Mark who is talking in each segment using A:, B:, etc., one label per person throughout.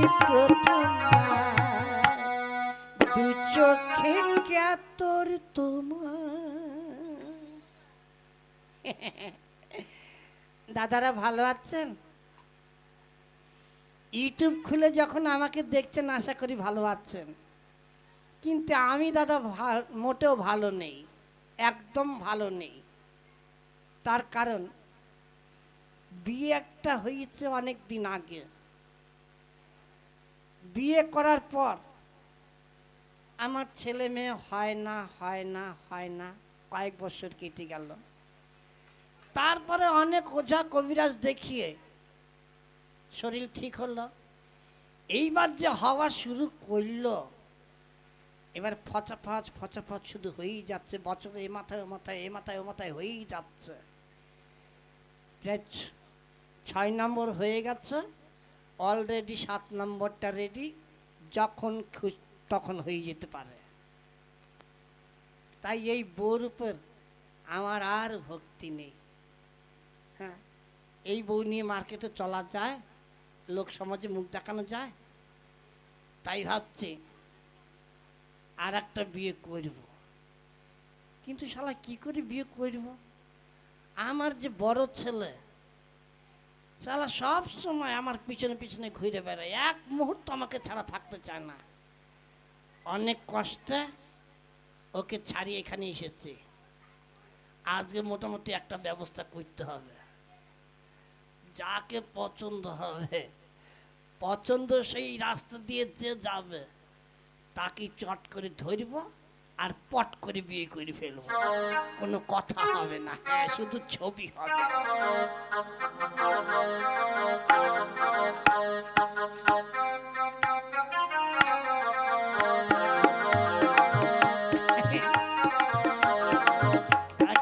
A: দাদারা ভালো আছেন? ইউটিউব খুলে যখন আমাকে দেখছেন, আশা করি ভালো আছেন। কিন্তু আমি দাদা মোটেও ভালো নেই, একদম ভালো নেই। তার কারণ, বিয়ে একটা হয়েছে অনেক দিন আগে। বিয়ে করার পর আমার ছেলে মেয়ে হয় না হয় না হয় না, কয়েক বছর কেটে গেল। তারপরে অনেক ওঝা কবিরাজ দেখিয়ে শরীর ঠিক হলো। এইবার যে হওয়া শুরু করল, এবার ফচাফচ ফচাফচ শুধু হয়েই যাচ্ছে। বছরে এ মাথায় ও মাথায়, এ মাথায় ও মাথায় হয়েই যাচ্ছে। প্রায় ছয় নম্বর হয়ে গেছে। অলরেডি সাত নম্বরটা রেডি যখন তখন হয়ে যেতে পারে। তাই এই বউর উপর আমার আর ভক্তি নেই। হ্যাঁ এই বউ নিয়ে মার্কেটে চলা যায়, লোক সমাজে মুখ দেখানো যায়। তাই ভাবছি আর একটা বিয়ে করব। কিন্তু শালা কি করে বিয়ে করব? আমার যে বড় ছেলে শালা, সব সময় আমার পিছনে পিছনে ঘুরে বেড়ায়। এক মুহূর্ত আমাকে ছাড়া থাকতে চায় না। অনেক কষ্টে ওকে ছাড়িয়ে এখানে এসেছি। আজকে মোটামুটি একটা ব্যবস্থা করতে হবে। যাকে পছন্দ হবে, পছন্দ সেই রাস্তা দিয়ে যে যাবে তাকে চট করে ধরব। আর পট করে বিয়ে করে ফেলব। কোনো কথা হবে না। হ্যাঁ শুধু ছবি হবে।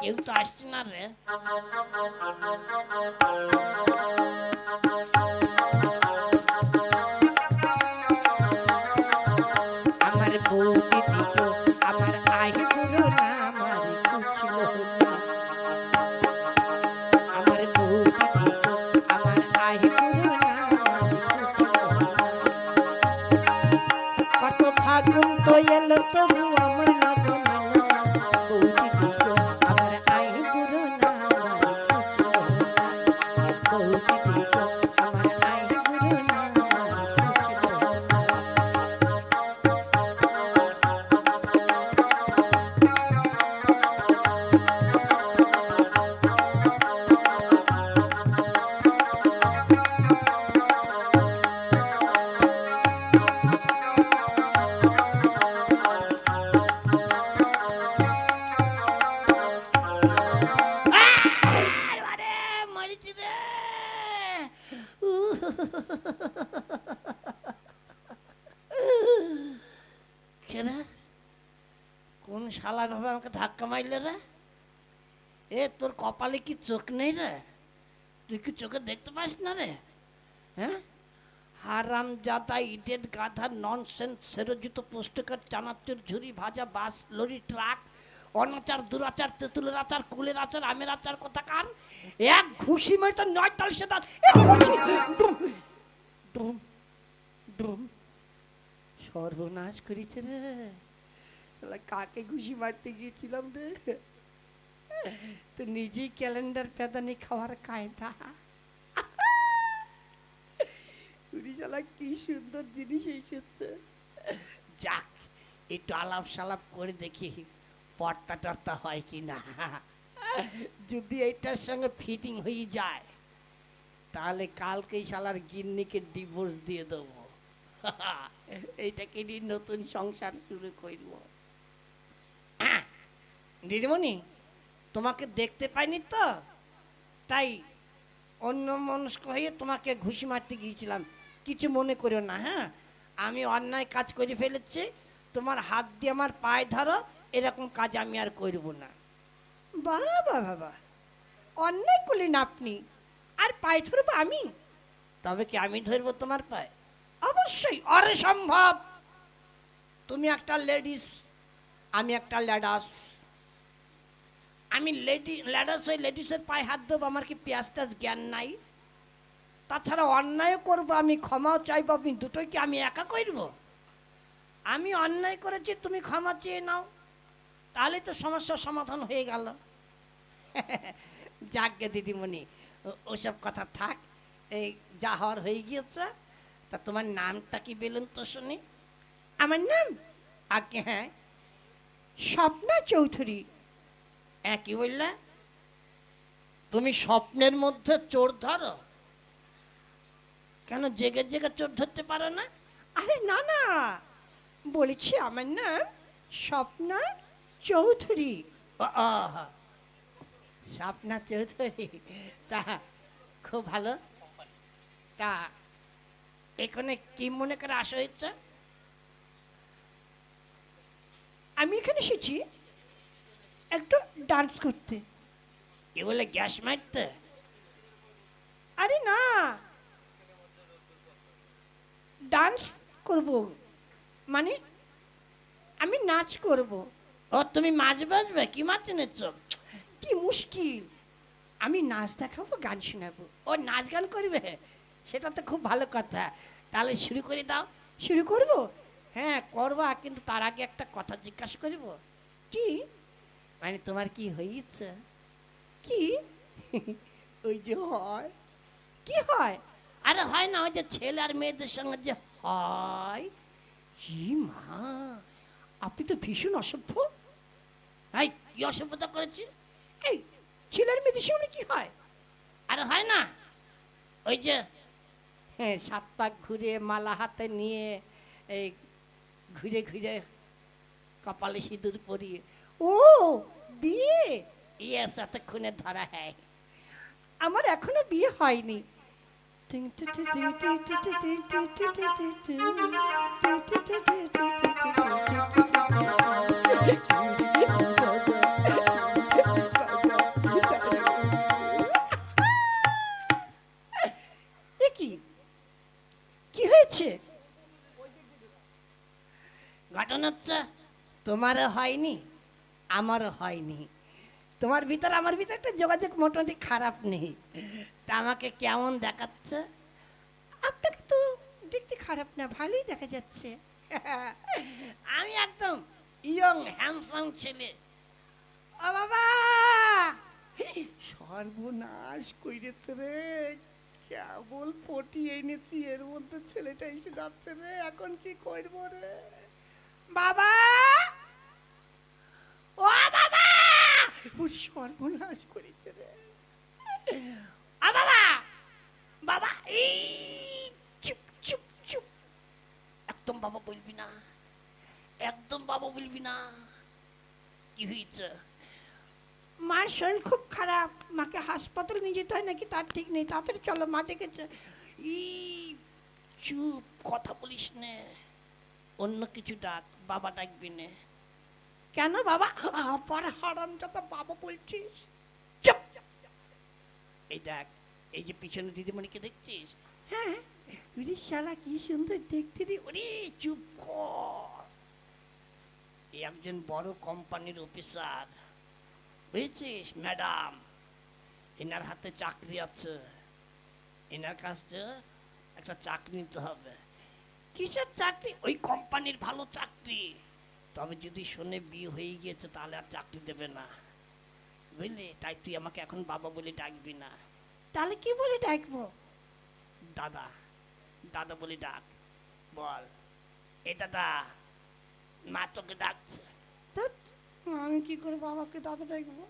A: কেউ তো আসছে না রে। কোন শালা ভাবে আমাকে ধাক্কা মারলে রে? এ, তোর কপালে কি চোখ নেই রে? তুই কি চোখে দেখতে পাস না রে? হ্যাঁ? হারাম জাদা, ইটের গাধা ননসেন্স সেরোজিত পুষ্টকার চানাচুর ঝুরি ভাজা বাস লরি, ট্রাক, অনাচার, দুরাচার, তেঁতুলের আচার, কুলের আচার, আমের আচার কথা কোথাকার? এক ঘুষি মাই তো নয় তাল সেটা ডুম ডুম। সর্বনাশ করেছে রে। কাকে ঘুষি মারতে গিয়েছিলাম রে তো নিজেই ক্যালেন্ডার পেদানি খাওয়ার কায়দা কি সুন্দর জিনিস এসেছে যাক একটু আলাপ সালাপ করে দেখি পট্টা টট্টা হয় কি না যদি এইটার সঙ্গে ফিটিং হয়ে যায় তাহলে কালকেই শালার গিন্নিকে ডিভোর্স দিয়ে দেবো এইটাকে নিয়ে নতুন সংসার শুরু করব দিদিমণি, তোমাকে দেখতে পাইনি তো? তাই অন্য মনস্ক হয়ে তোমাকে ঘুষি মারতে গিয়েছিলাম। কিছু মনে করো না হ্যাঁ? আমি অন্যায় কাজ করে ফেলেছি, তোমার হাত দিয়ে আমার পায়ে ধরো, এরকম কাজ আমি আর করব না। বাবা বাবা, অন্যায় করলেন আপনি, আর পায়ে ধরবো আমি? তবে কি আমি ধরবো তোমার পায়ে? অবশ্যই, অরে সম্ভব। তুমি একটা লেডিস, আমি একটা ল্যাডাস আমি লেডি ল্যাডাস ওই লেডিসের পায়ে হাত দেবো, আমার কি পেঁয়াজ টাজ জ্ঞান নাই? তাছাড়া অন্যায় করব, আমি ক্ষমাও চাইব, আমি দুটোই কি আমি একা করব? আমি অন্যায় করেছি, তুমি ক্ষমা চেয়ে নাও। তাহলেই তো সমস্যার সমাধান হয়ে গেল। যাকগে দিদিমণি ওসব কথা থাক। এই যা হওয়ার হয়ে গিয়েছে, তা তোমার নামটা কি বলুন তো শুনি? আমার নাম? আগে হ্যাঁ। স্বপ্না চৌধুরী। হ্যাঁ কি বললে? তুমি স্বপ্নের মধ্যে চোর ধরো। কেন জেগে জেগে চোর ধরতে পারো না? আরে না না। বলেছি আমার নাম স্বপ্না চৌধুরী। স্বপ্না চৌধুরী। তা খুব ভালো। তা এখানে কি মনে করে আসা হয়েছে? আমি এখানে এসেছি একটু ডান্স করতে। এ বলে গ্যাস মারতে? আরে না। ডান্স করব। মানে আমি নাচ করব। ও তুমি মাছ বাজবে? কি মাছ এনেছ? কি মুশকিল। আমি নাচ দেখাবো গান শোনাবো। ও নাচ গান করবে? সেটা তো খুব ভালো কথা। তাহলে শুরু করে দাও। শুরু করব? হ্যাঁ করবা কিন্তু তার আগে একটা কথা জিজ্ঞাসা করব। কি? মানে তোমার কি হয়েছে? কি? ওই যে হয়। কি হয়? আরে হয় না, ওই যে ছেলে আর মেয়েদের সঙ্গে যে হয়। কি মা, আপনি তো ভীষণ অসভ্য। এই কি অসভ্যতা করেছি? এই ছেলের মেয়েদের সঙ্গে কি হয়? আরে হয় না, ওই যে হ্যাঁ সাত পাক ঘুরে মালা হাতে নিয়ে এই ঘুরে ঘুরে কপালে সিঁদুর পরিয়ে ও, বিয়ে? ইয়েস এতক্ষণে ধরা হ্যায়। আমার এখনও বিয়ে হয়নি। কি? হয়েছে? ঘটনা হচ্ছে তোমারও হয়নি? আমারও হয়নি। তোমার ভিতর, আমার ভিতর একটা যোগাযোগ মোটামুটি খারাপ নেই। তা আমাকে কেমন দেখাচ্ছে? আপনাকে তো দেখতে খারাপ না, ভালোই দেখা যাচ্ছে। আমি একদম ইয়ং হ্যামসাম ছেলে। ও বাবা! সর্বনাশ কইরেছে রে। কেবল পটি এনেছি, এর মধ্যে ছেলেটা এসে যাচ্ছে রে। এখন কি করব রে? বাবা ও বাবা ওর সর্বনাশ করেছে রে। আ বাবা! বাবা এই চুপ চুপ চুপ। একদম বাবা বলবি না। একদম বাবা বলবি না। কি হয়েছে? মার শরীর খুব খারাপ। মাকে হাসপাতাল নিয়ে যেতে হয় নাকি তার ঠিক নেই। তাড়াতাড়ি চলো মা ডেকেছে ই চুপ কথা বলিস নে। অন্য কিছু ডাক বাবা ডাকবি নে। কেন বাবা? আবার হারাম যত বাবা বলছিস? চুপ। এই দেখ এই যে পিছনে দিদিমণিকে দেখছিস? হ্যাঁ। ওরে শালা কি সুন্দর দেখতে রে ওরে চুপ কর। এই একজন বড় কোম্পানির অফিসার। বুঝেছিস ম্যাডাম? এনার হাতে চাকরি আছে। এনার কাছে একটা চাকরি নিতে হবে। কিসের চাকরি? ওই কোম্পানির ভালো চাকরি। তবে যদি শোনে বিয়ে হয়ে গিয়েছে তাহলে আর চাকরি দেবে না। বুঝলি? তাই তুই আমাকে এখন বাবা বলে ডাকবি না। তাহলে কি বলে ডাকবো? দাদা দাদা বলে ডাক। বল এ দাদা মা তোকে ডাকছে। আমি কি করে বাবাকে দাদা ডাকবো?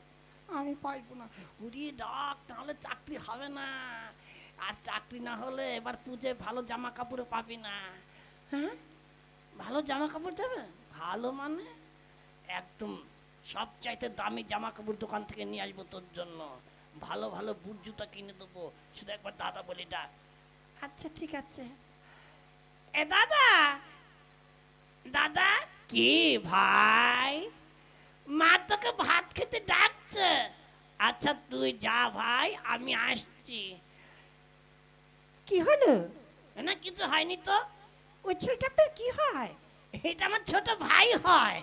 A: আমি পাইবো না। উড়িয়ে ডাক তাহলে চাকরি হবে না। আর চাকরি না হলে এবার পুজোয় ভালো জামা কাপড় পাবি না। হ্যাঁ? ভালো জামা কাপড় দেবে? ভালো মানে? একদম সব চাইতে দামি জামা কাপড় দোকান থেকে নিয়ে আসব তোর জন্য। ভালো ভালো বুট জুতা কিনে দেবো। শুধু একবার দাদা বলি ডাক। আচ্ছা ঠিক আছে। এ দাদা! দাদা! কি ভাই? মা তোকে ভাত খেতে ডাকছে। আচ্ছা তুই যা ভাই আমি আসছি। কি হলো? না কিছু হয়নি তো। ওই ছেলেটা কি হয়? এটা আমার ছোট ভাই হয়।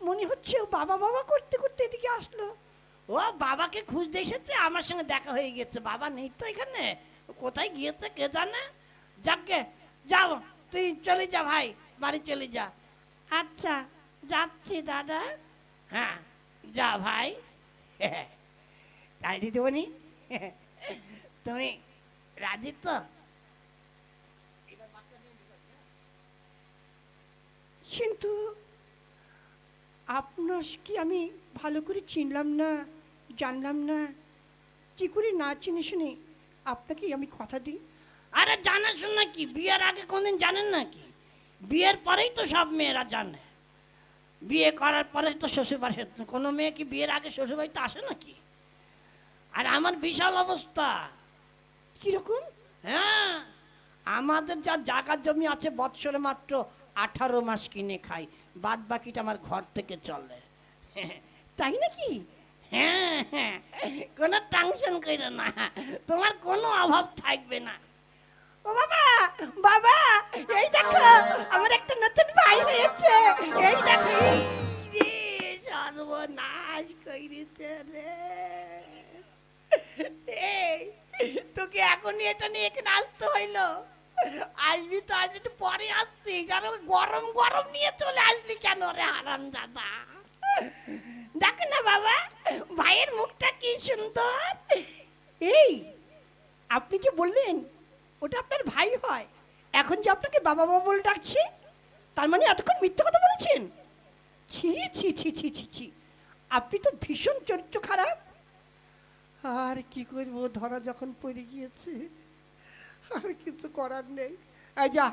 A: মনে হচ্ছে ও বাবা বাবা করতে করতে এদিকে আসলো। ও বাবাকে খুঁজতে এসেছে, আমার সঙ্গে দেখা হয়ে গেছে। বাবা নেই তো এখানে কোথায় গিয়েছে কে জানে? যাকে, যাও, তুই চলে যা ভাই, বাড়ি চলে যা। আচ্ছা যাচ্ছি দাদা। হ্যাঁ যা ভাই। তাই দিদিমণি, তুমি রাজি তো?
B: কিন্তু আপনার কি আমি ভালো করে চিনলাম না জানলাম না? কি করে না চিনে শুনে আপনাকে আমি কথা দিই?
A: আরে জানা শোনা কি? বিয়ের আগে কোনদিন জানেন না কি বিয়ের পরেই তো সব মেয়েরা জানে। বিয়ে করার পরে তো শ্বশুরবাড়ি কোনো মেয়ে কি বিয়ের আগে শ্বশুরবাড়িতে আসে নাকি? আর আমার বিশাল অবস্থা।
B: কীরকম?
A: হ্যাঁ আমাদের যা জায়গা জমি আছে বৎসরে মাত্র আঠারো মাস কিনে খাই, বাদ বাকিটা আমার ঘর থেকে চলে।
B: তাই নাকি?
A: হ্যাঁ হ্যাঁ কোনো টেনশন করো না, তোমার কোনো অভাব থাকবে না।
B: ও বাবা বাবা, এই দেখো, আমার একটা নতুন ভাই হয়েছে, এই দেখো।
A: সর্বনাশ কইরেছে রে। এই, তোকে এখনই এটা নিয়ে এখানে আসতে হইল। আসবি তো আজ একটু পরে আসতি যেন গরম গরম নিয়ে চলে আসলি কেন রে হারাম দাদা? দেখ না বাবা, ভাইয়ের মুখটা কি সুন্দর।
B: এই, আপনি যে বললেন, ওটা আপনার ভাই হয়। এখন যে আপনাকে বাবা বাবা বলে ডাকছে, তার মানে এতক্ষণ মিথ্যে কথা বলেছেন? ছি ছি ছি ছি ছি ছি। আপনি তো ভীষণ চরিত্র খারাপ। আর কি করব, ধরা যখন পড়ে গিয়েছে। আর কিছু করার নেই। এই যা,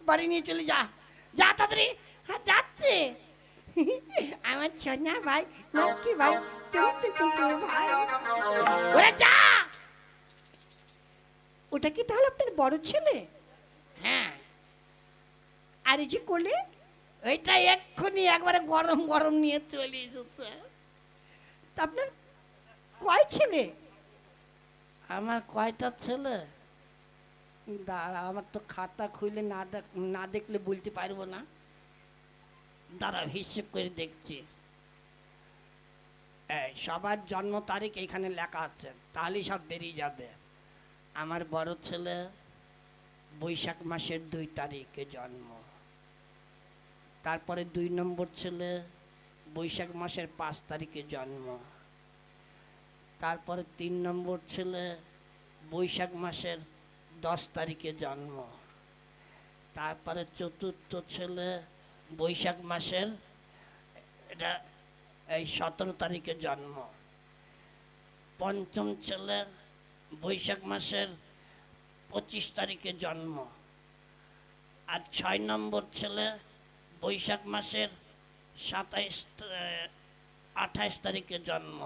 A: বাড়ি নিয়ে চলে যা। যা তাড়াতাড়ি। হ্যাঁ যাচ্ছে।
B: আমার সোনা ভাই, লক্ষ্মী ভাই চল চল চল চল ভাই।
A: ওরে যা!
B: ওটা কি তাহলে আপনার বড় ছেলে?
A: হ্যাঁ।
B: আর এই যে কোলে,
A: ওইটা এক্ষুনি একবারে গরম গরম নিয়ে চলে এসেছে।
B: তা আপনার কয় ছেলে?
A: আমার কয়টা ছেলে? দাঁড়া, আমার তো খাতা খুলে না দেখ, না দেখলে বলতে পারব না। দাঁড়া হিসেব করে দেখছি। সবার জন্ম তারিখ এখানে লেখা আছে তাহলেই সব বেরিয়ে যাবে। আমার বড় ছেলে বৈশাখ মাসের দুই তারিখে জন্ম। তারপরে দুই নম্বর ছেলে বৈশাখ মাসের পাঁচ তারিখে জন্ম। তারপরে তিন নম্বর ছেলে বৈশাখ মাসের দশ তারিখে জন্ম। তারপরে চতুর্থ ছেলে বৈশাখ মাসের, এটা এই সতেরো তারিখে জন্ম। পঞ্চম ছেলে বৈশাখ মাসের পঁচিশ তারিখে জন্ম। আর ছয় নম্বর ছেলে বৈশাখ মাসের সাতাইশ আঠাইশ তারিখে জন্ম।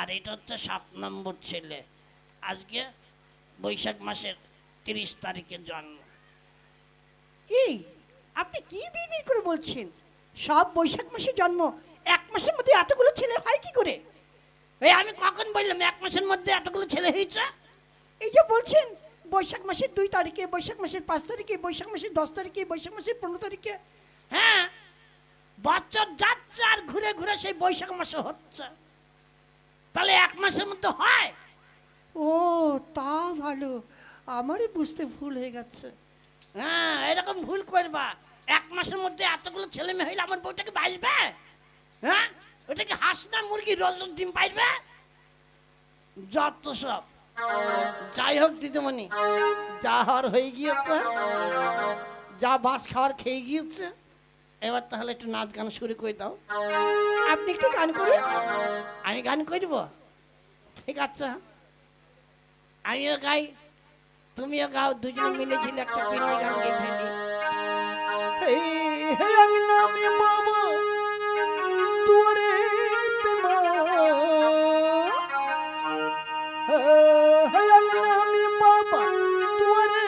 A: আর এটা হচ্ছে সাত নম্বর ছেলে। আজকে বৈশাখ মাসের তিরিশ তারিখে জন্ম।
B: এই আপনি কি বিড়বিড় করে বলছেন? সব বৈশাখ মাসে জন্ম এক মাসের মধ্যে এতগুলো ছেলে হয় কি করে?
A: এই আমি কখন বললাম এক মাসের মধ্যে এতগুলো ছেলে হয়েছে?
B: এই যে বলছেন বৈশাখ মাসের দুই তারিখে বৈশাখ মাসের পাঁচ তারিখে বৈশাখ মাসের দশ তারিখে বৈশাখ মাসের পনেরো তারিখে।
A: হ্যাঁ বছর যাচ্ছে আর ঘুরে ঘুরে সেই বৈশাখ মাসে হচ্ছে। তাহলে এক মাসের মধ্যে হয়?
B: ও তা ভালো। আমারই বুঝতে ভুল হয়ে গেছে।
A: হ্যাঁ এরকম ভুল করবা। এক মাসের মধ্যে এতগুলো ছেলে মেয়ে হইলে আমার বউটাকে বাঁচবে? হ্যাঁ? ওটা কি হাঁস না মুরগি? রোজ রোজ ডিম পাইবে? যত সব। যাই হোক দিদিমণি যা হওয়ার হয়ে গিয়েছে। যা বাস খাওয়ার খেয়ে গিয়েছে। এবার তাহলে একটু নাচ গান শুরু করে দাও।
B: আপনি একটু গান করুন।
A: আমি গান করব? ঠিক আছে। আমিও গাই তুমিও গাও দুজনে মিলে ঝিলে একটা পিন্ডি গান গেয়ে ফেলি
B: হে হে আমি বাবা তোরে হে আমি বাবা তোরে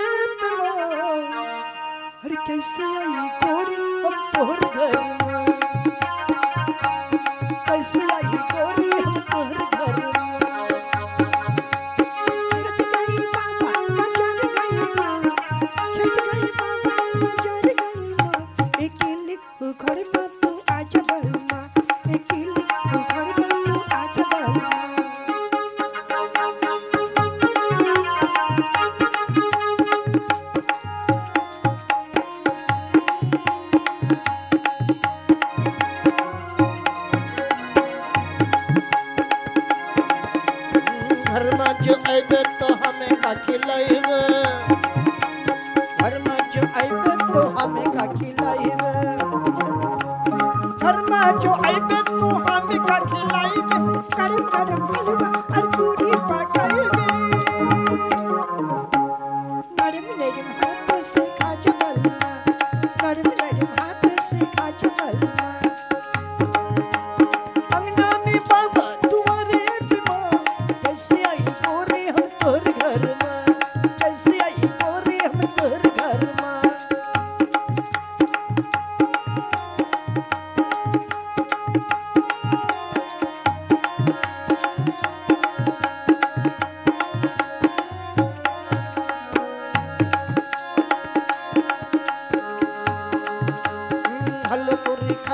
B: अरे कैसे आई गोरी हम तोहर घर में कैसे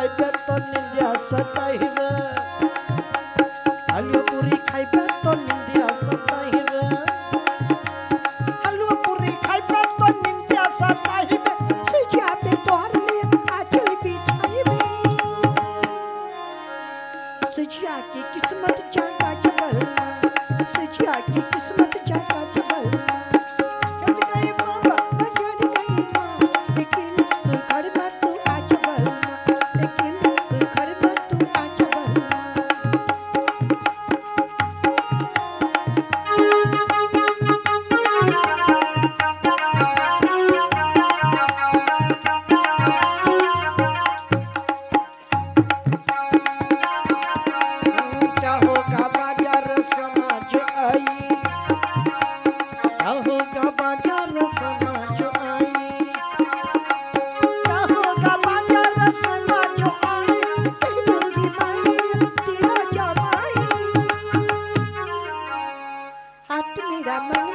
B: হালপুরি আপনি রামায়ণ